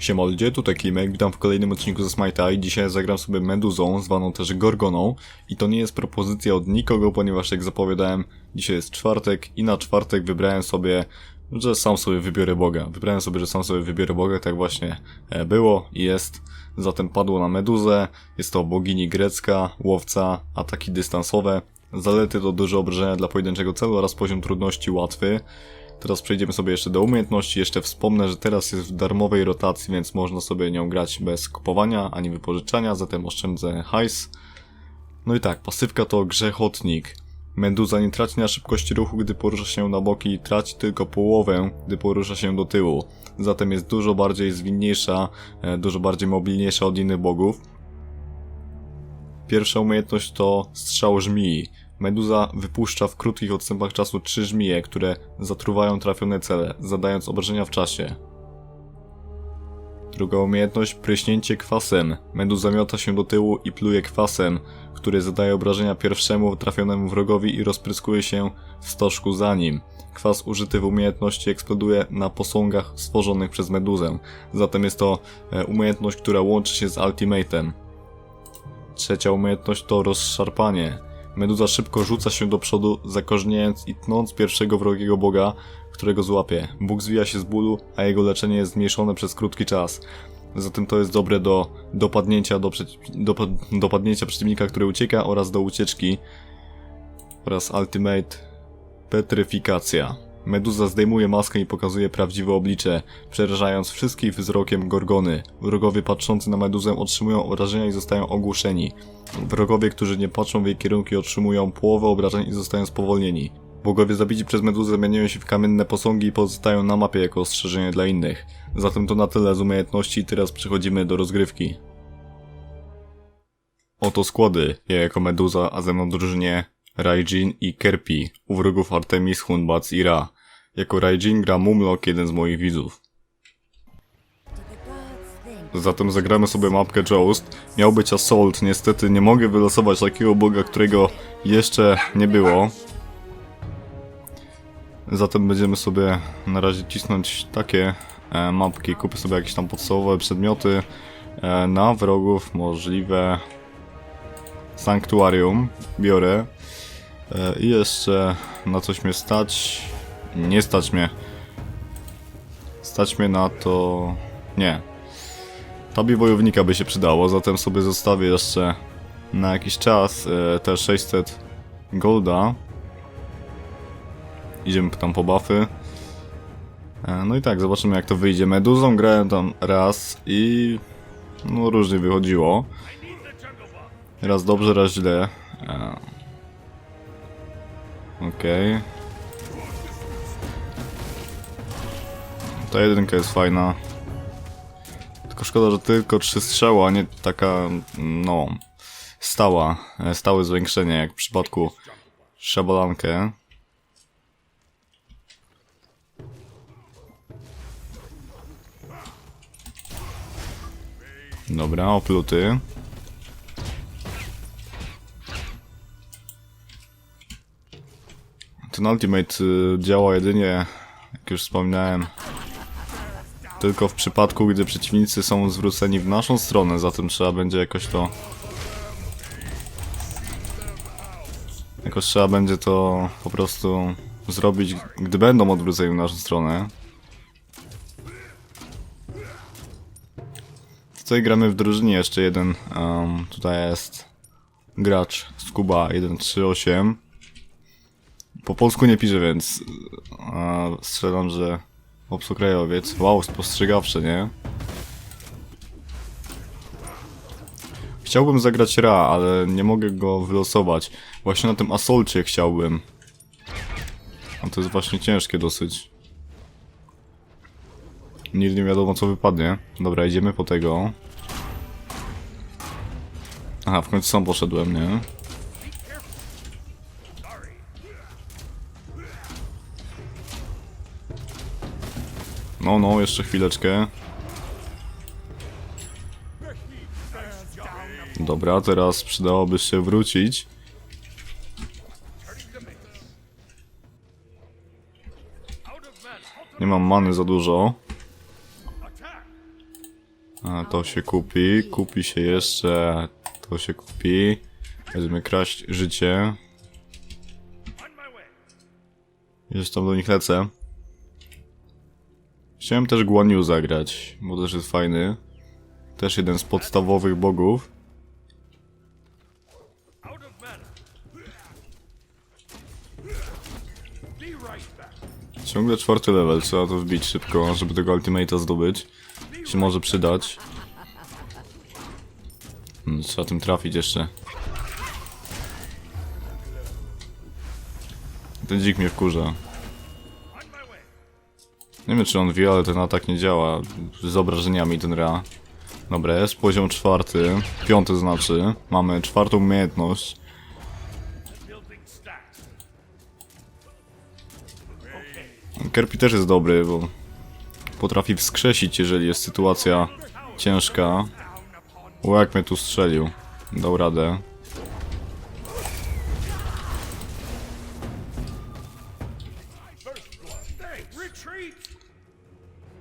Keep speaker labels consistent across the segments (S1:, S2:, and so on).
S1: Siema ludzie, tutaj Klimek, witam w kolejnym odcinku ze Smite'a i dzisiaj zagram sobie Meduzą, zwaną też Gorgoną i to nie jest propozycja od nikogo, ponieważ jak zapowiadałem, dzisiaj jest czwartek i na czwartek wybrałem sobie, że sam sobie wybiorę Boga. Wybrałem sobie, że sam sobie wybiorę Boga, tak właśnie e, było i jest. Zatem padło na Meduzę, jest to bogini grecka, łowca, ataki dystansowe, zalety to duże obrażenia dla pojedynczego celu oraz poziom trudności łatwy. Teraz przejdziemy sobie jeszcze do umiejętności. Jeszcze wspomnę, że teraz jest w darmowej rotacji, więc można sobie nią grać bez kupowania ani wypożyczania, zatem oszczędzę hajs. No i tak, pasywka to grzechotnik. Meduza nie traci na szybkości ruchu, gdy porusza się na boki, traci tylko połowę, gdy porusza się do tyłu. Zatem jest dużo bardziej zwinniejsza, e, dużo bardziej mobilniejsza od innych bogów. Pierwsza umiejętność to strzał żmii. Meduza wypuszcza w krótkich odstępach czasu trzy żmije, które zatruwają trafione cele, zadając obrażenia w czasie. Druga umiejętność pryśnięcie kwasem. Meduza miota się do tyłu i pluje kwasem, który zadaje obrażenia pierwszemu trafionemu wrogowi i rozpryskuje się w stożku za nim. Kwas użyty w umiejętności eksploduje na posągach stworzonych przez Meduzę, zatem jest to e, umiejętność, która łączy się z Ultimatem. Trzecia umiejętność to rozszarpanie. Meduza szybko rzuca się do przodu, zakorzeniając i tnąc pierwszego wrogiego boga, którego złapie. Bóg zwija się z bólu, a jego leczenie jest zmniejszone przez krótki czas. Zatem to jest dobre do dopadnięcia, do dopad dopadnięcia przeciwnika, który ucieka oraz do ucieczki. Oraz Ultimate Petryfikacja. Meduza zdejmuje maskę i pokazuje prawdziwe oblicze, przerażając wszystkich wzrokiem Gorgony. Wrogowie patrzący na Meduzę otrzymują obrażenia i zostają ogłuszeni. Wrogowie, którzy nie patrzą w jej kierunki, otrzymują połowę obrażeń i zostają spowolnieni. Bogowie zabici przez Meduzę zamieniają się w kamienne posągi i pozostają na mapie jako ostrzeżenie dla innych. Zatem to na tyle z umiejętności, teraz przechodzimy do rozgrywki. Oto składy. Ja jako Meduza, a ze mną drużynie Raijin i Kerpi, u wrogów Artemis, Hunbac i Ra. Jako Raijin gra Mumlok, jeden z moich widzów. Zatem zagramy sobie mapkę Joust. Miał być Assault, niestety nie mogę wylosować takiego boga, którego jeszcze nie było. Zatem będziemy sobie na razie cisnąć takie e, mapki. Kupię sobie jakieś tam podstawowe przedmioty e, na wrogów, możliwe sanktuarium. Biorę. E, I jeszcze na coś mnie stać. Nie stać mnie. Stać mnie na to. Nie. Tabi wojownika by się przydało, zatem sobie zostawię jeszcze na jakiś czas e, te 600 golda. Idziemy tam po buffy. E, No i tak, zobaczymy jak to wyjdzie. Meduzą grałem tam raz i no różnie wychodziło. Raz dobrze, raz źle. E, Okej. Ta jedynka jest fajna. Tylko szkoda, że tylko trzy strzały, a nie taka, no, stała, stałe zwiększenie, jak w przypadku szabalankę. Dobra, opluty. Ten ultimate y, działa jedynie, jak już wspominałem, tylko w przypadku, gdy przeciwnicy są zwróceni w naszą stronę, zatem trzeba będzie jakoś to... Jakoś trzeba będzie to po prostu zrobić, gdy będą odwróceni w naszą stronę. Tutaj gramy w drużynie jeszcze jeden, um, tutaj jest gracz Scuba 138. Po polsku nie pisze, więc e, strzelam, że obcokrajowiec. Wow, spostrzegawcze, nie? Chciałbym zagrać Ra, ale nie mogę go wylosować. Właśnie na tym Asolcie chciałbym. A to jest właśnie ciężkie dosyć. Nigdy nie wiadomo co wypadnie. Dobra, idziemy po tego. Aha, w końcu sam poszedłem, nie? No, no, jeszcze chwileczkę. Dobra, teraz przydałoby się wrócić. Nie mam many za dużo. A to się kupi, kupi się jeszcze, to się kupi. Będziemy kraść życie. Już tam do nich lecę. Chciałem też Guan zagrać, bo też jest fajny. Też jeden z podstawowych bogów. Ciągle czwarty level, trzeba to wbić szybko, żeby tego ultimate'a zdobyć. Się może przydać. Hmm, Trzeba tym trafić jeszcze. Ten dzik mnie wkurza. Nie wiem czy on wie, ale ten atak nie działa z obrażeniami ten Ra. Dobra, jest poziom czwarty, piąty znaczy. Mamy czwartą umiejętność. Kerpi też jest dobry, bo potrafi wskrzesić, jeżeli jest sytuacja ciężka. O, jak mnie tu strzelił. Dał radę.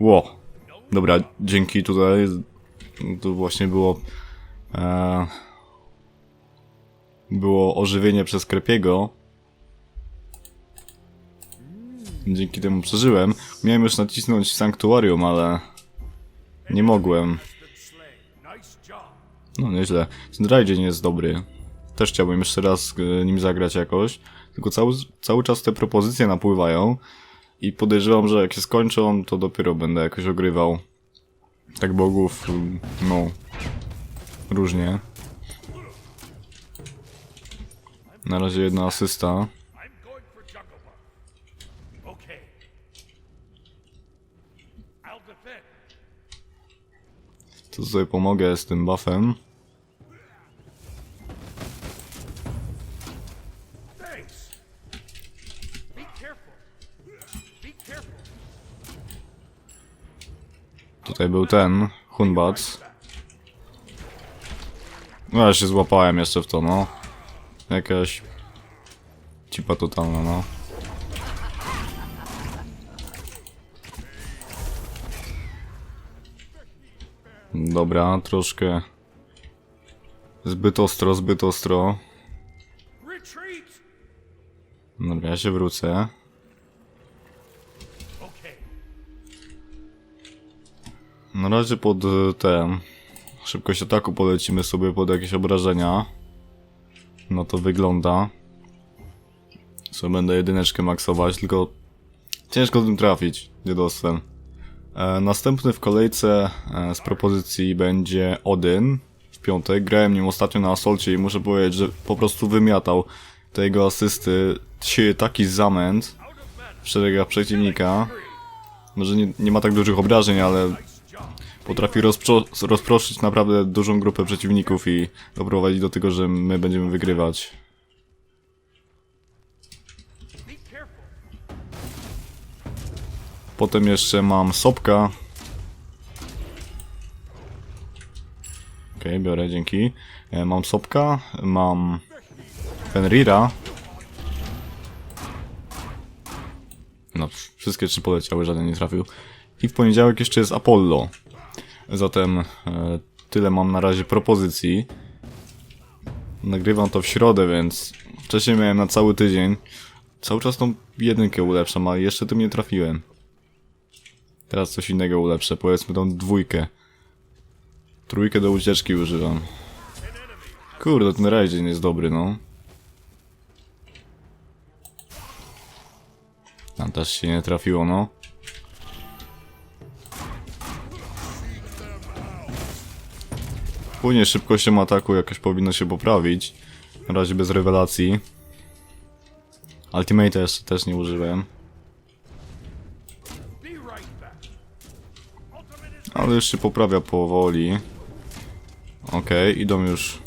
S1: Ło. Dobra, dzięki tutaj. To właśnie było. E, było ożywienie przez Krepiego. Dzięki temu przeżyłem. Miałem już nacisnąć Sanktuarium, ale nie mogłem. No nieźle. Ten Raiden jest dobry. Też chciałbym jeszcze raz e, nim zagrać jakoś. Tylko cały, cały czas te propozycje napływają. I podejrzewam, że jak się skończą, to dopiero będę jakoś ogrywał. Tak bogów, mm, no. Różnie. Na razie jedna asysta. To sobie pomogę z tym buffem. Tutaj był ten, Hunbats. No ja się złapałem jeszcze w to, no. Jakaś... Cipa totalna, no. Dobra, troszkę... Zbyt ostro, zbyt ostro. Dobra, ja się wrócę. Na razie pod e, ten... Szybkość ataku polecimy sobie pod jakieś obrażenia. No to wygląda. Co będę jedyneczkę maksować, tylko ciężko tym trafić dziadostwem. E, następny w kolejce e, z propozycji będzie Odyn w piątek. Grałem nim ostatnio na Asolcie i muszę powiedzieć, że po prostu wymiatał te jego asysty. Sieje taki zamęt w szeregach przeciwnika. Może nie, nie ma tak dużych obrażeń, ale potrafi rozpro- rozproszyć naprawdę dużą grupę przeciwników i doprowadzić do tego, że my będziemy wygrywać. Potem jeszcze mam Sopka. Okej, biorę, dzięki. E, Mam Sopka, mam Fenrira. No, wszystkie trzy poleciały, żaden nie trafił. I w poniedziałek jeszcze jest Apollo. Zatem e, tyle mam na razie propozycji. Nagrywam to w środę, więc wcześniej miałem na cały tydzień. Cały czas tą jedynkę ulepszam, a jeszcze tym nie trafiłem. Teraz coś innego ulepszę, powiedzmy tą dwójkę. Trójkę do ucieczki używam. Kurde, ten Raiden jest dobry, no. Tam też się nie trafiło, no. Później szybkością ataku jakoś powinno się poprawić. Na razie bez rewelacji. Ultimate jeszcze też nie użyłem. Ale już się poprawia powoli. Okej, idą już.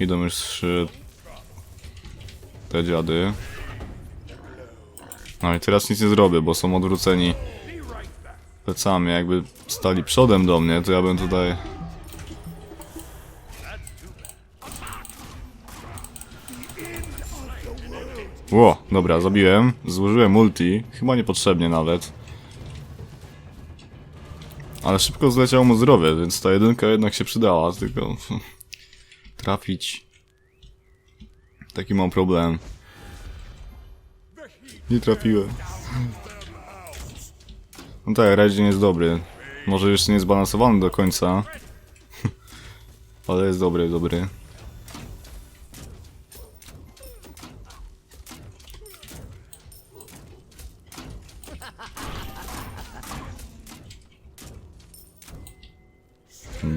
S1: Idą już te dziady. No i teraz nic nie zrobię, bo są odwróceni. Plecami. Jakby stali przodem do mnie, to ja bym tutaj... Ło, dobra, zabiłem. Złożyłem multi. Chyba niepotrzebnie nawet. Ale szybko zleciało mu zdrowie, więc ta jedynka jednak się przydała, tylko trafić. Taki mam problem. Nie trafiłem. No tak, Raiden jest dobry. Może jeszcze nie zbalansowany do końca. Ale jest dobry, dobry.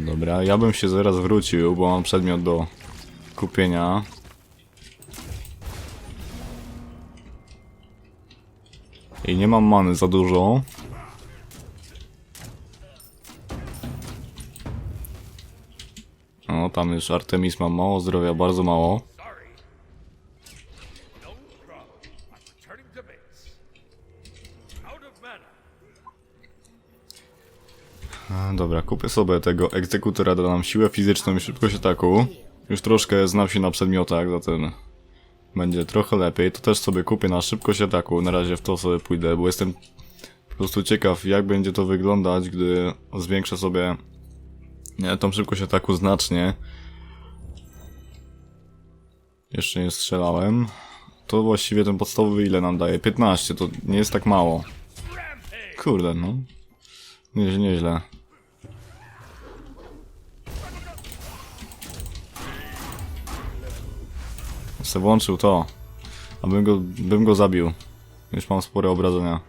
S1: Dobra, ja bym się zaraz wrócił, bo mam przedmiot do kupienia. I nie mam many za dużo. Tam już Artemis ma mało zdrowia, bardzo mało. Dobra, kupię sobie tego egzekutora, da nam siłę fizyczną i szybkość ataku. Już troszkę znam się na przedmiotach, zatem będzie trochę lepiej. To też sobie kupię na szybkość ataku. Na razie w to sobie pójdę, bo jestem po prostu ciekaw, jak będzie to wyglądać, gdy zwiększę sobie tą szybkość ataku znacznie. Jeszcze nie strzelałem. To właściwie ten podstawowy ile nam daje? 15, to nie jest tak mało. Kurde, no. Nieźle, nieźle. Se włączył to. Abym go, bym go zabił. Już mam spore obrażenia.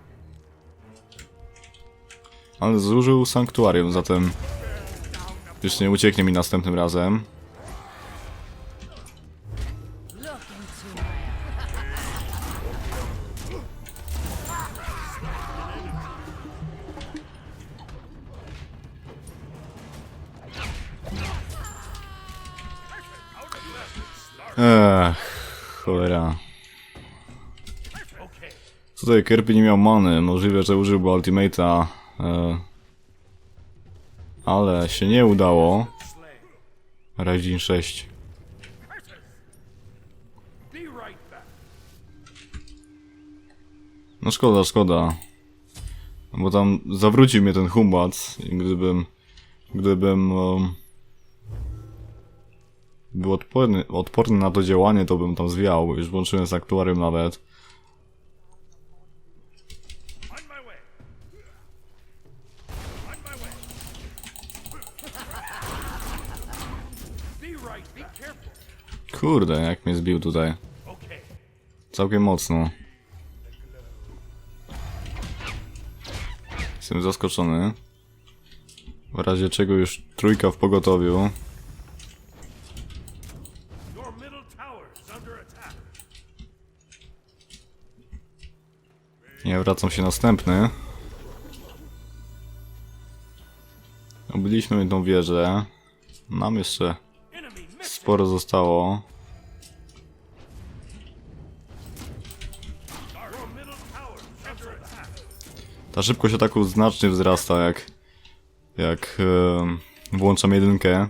S1: Ale zużył sanktuarium, zatem... Już nie ucieknie mi następnym razem. Ech, cholera. Tutaj Kirby nie miał many, możliwe, że użyłby ultimate'a, e, ale się nie udało. Raidin 6.
S2: Be right back.
S1: No szkoda, szkoda. Bo tam zawrócił mnie ten Humbat i gdybym, gdybym um, był odporny, odporny na to działanie, to bym tam zwiał. Już włączyłem z aktuarium nawet. Kurde, jak mnie zbił tutaj. Całkiem mocno. Jestem zaskoczony. W razie czego już trójka w pogotowiu. Nie wracam się następny. Obiliśmy tą wieżę. Nam jeszcze sporo zostało. Ta szybkość ataku znacznie wzrasta jak jak em, włączam jedynkę.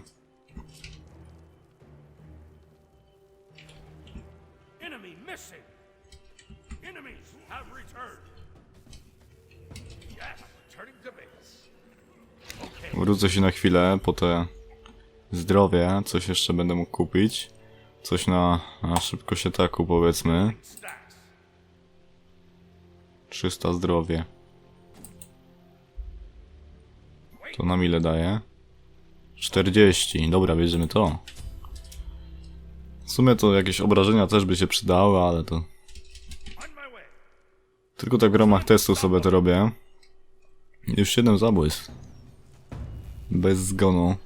S1: Wrócę się na chwilę po te zdrowie. Coś jeszcze będę mógł kupić. Coś na, na szybkość ataku powiedzmy.
S2: Stacks.
S1: 300 zdrowie. To nam ile daje? 40. Dobra, bierzemy to. W sumie to jakieś obrażenia też by się przydały, ale to... Tylko tak w ramach testu sobie to robię. Już 7 zabójstw. Bez zgonu.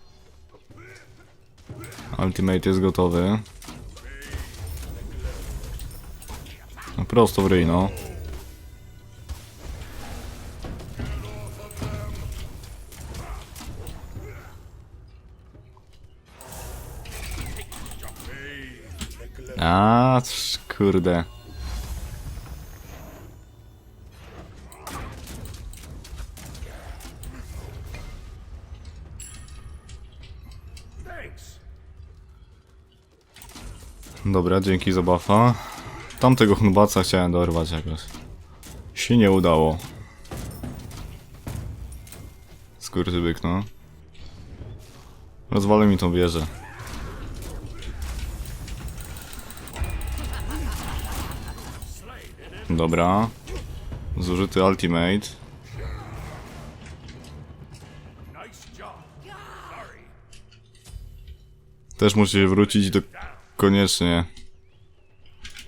S1: Ultimate jest gotowy. No prosto w ryj, no. A, kurde. Dobra, dzięki za buffa. Tamtego chnubaca chciałem dorwać jakoś. Się nie udało. Skurczybyk, no. Rozwalę mi tą wieżę. Dobra. Zużyty ultimate. Też musi się wrócić do... Koniecznie.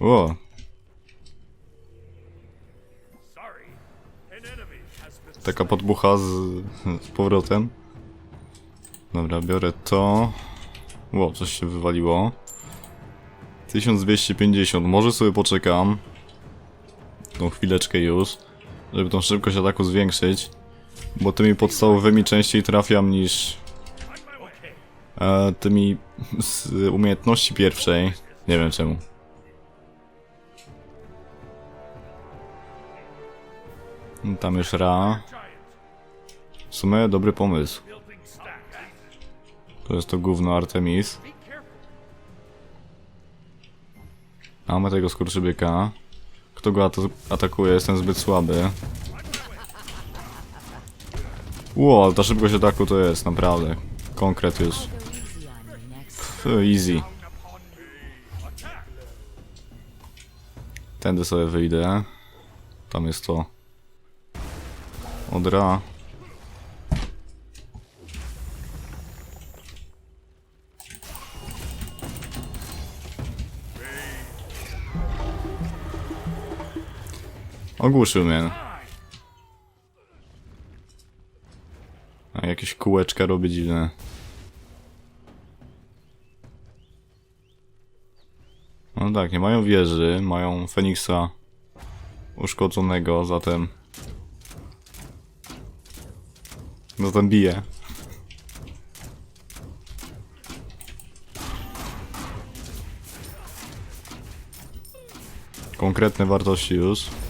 S1: O, taka podbucha z, z powrotem. Dobra, biorę to. Ło, coś się wywaliło. 1250, może sobie poczekam. Tą chwileczkę już, żeby tą szybkość ataku zwiększyć. Bo tymi podstawowymi częściej trafiam niż e, tymi z umiejętności pierwszej. Nie wiem czemu. Tam już Ra. W sumie dobry pomysł. To jest to gówno Artemis. Mamy tego skurczybyka. Kto go at- atakuje? Jestem zbyt słaby. Ale ta szybkość ataku to jest, naprawdę. Konkret już. Pff, easy. Tędy sobie wyjdę. Tam jest to. Odra. Ogłuszył mnie. A jakieś kółeczka robi dziwne. No tak, nie mają wieży, mają Feniksa uszkodzonego, zatem... Zatem bije. Konkretne wartości już.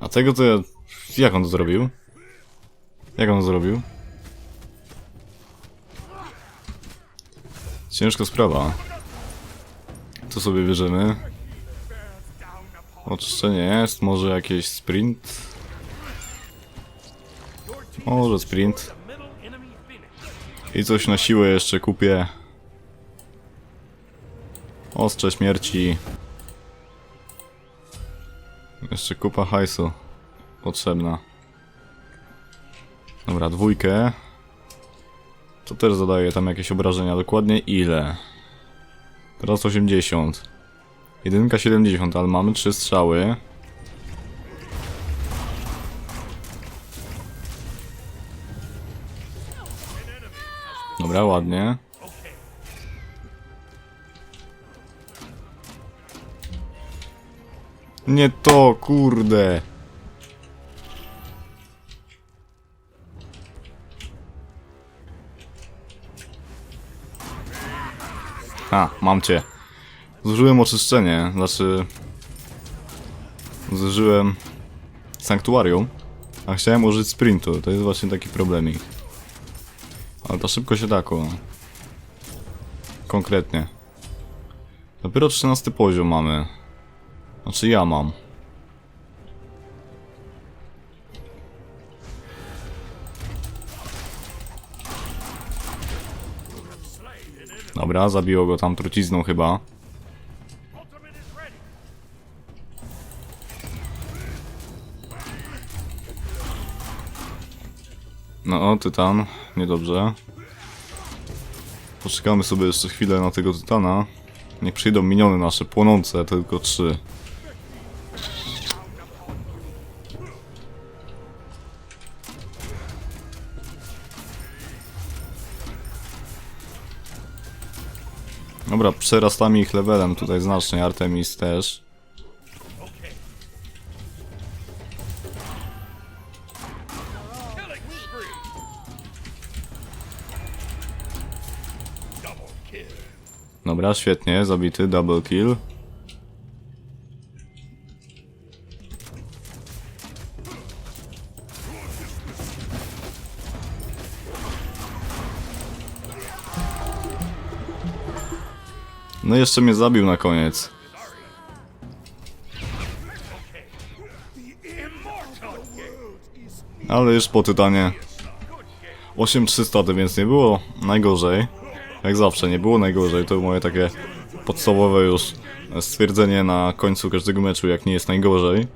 S1: A tego to ja... Jak on to zrobił? Jak on to zrobił? Ciężka sprawa. Co sobie bierzemy? Oczyszczenie jest, może jakiś sprint? Może sprint. I coś na siłę jeszcze kupię. Ostrze śmierci. Jeszcze kupa hajsu. Potrzebna. Dobra, dwójkę. To też zadaje tam jakieś obrażenia. Dokładnie ile? Teraz 80. Jedynka 70, ale mamy trzy strzały. Dobra, ładnie. Nie to, kurde. A, mam cię. Zużyłem oczyszczenie, znaczy... Zużyłem sanktuarium, a chciałem użyć sprintu, to jest właśnie taki problemik. Ale ta szybkość ataku. Konkretnie. Dopiero 13 poziom mamy. Znaczy ja mam. Dobra, zabiło go tam trucizną chyba. No, tytan, niedobrze. Poczekamy sobie jeszcze chwilę na tego tytana. Niech przyjdą miniony nasze, płonące, tylko trzy. Dobra, przerastamy ich levelem tutaj znacznie, Artemis też. Dobra, świetnie, zabity, double kill. No jeszcze mnie zabił na koniec. Ale już po tytanie. 8300 więc nie było najgorzej. Jak zawsze, nie było najgorzej. To moje takie podstawowe już stwierdzenie na końcu każdego meczu, jak nie jest najgorzej.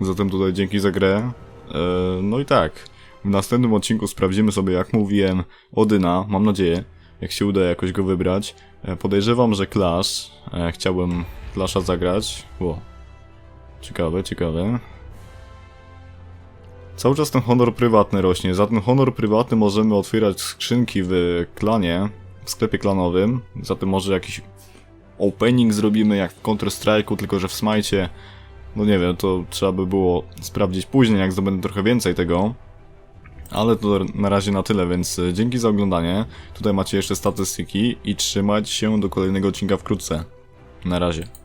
S1: Zatem tutaj dzięki za grę. E, No i tak, w następnym odcinku sprawdzimy sobie, jak mówiłem, Odyna, mam nadzieję, jak się uda jakoś go wybrać. E, Podejrzewam, że Clash, chciałbym Clasha zagrać. Ło. Ciekawe, ciekawe. Cały czas ten honor prywatny rośnie. Za ten honor prywatny możemy otwierać skrzynki w klanie, w sklepie klanowym. Zatem może jakiś opening zrobimy jak w Counter Strike'u, tylko że w Smite. No nie wiem, to trzeba by było sprawdzić później, jak zdobędę trochę więcej tego. Ale to na razie na tyle, więc e, dzięki za oglądanie. Tutaj macie jeszcze statystyki i trzymajcie się do kolejnego odcinka wkrótce. Na razie.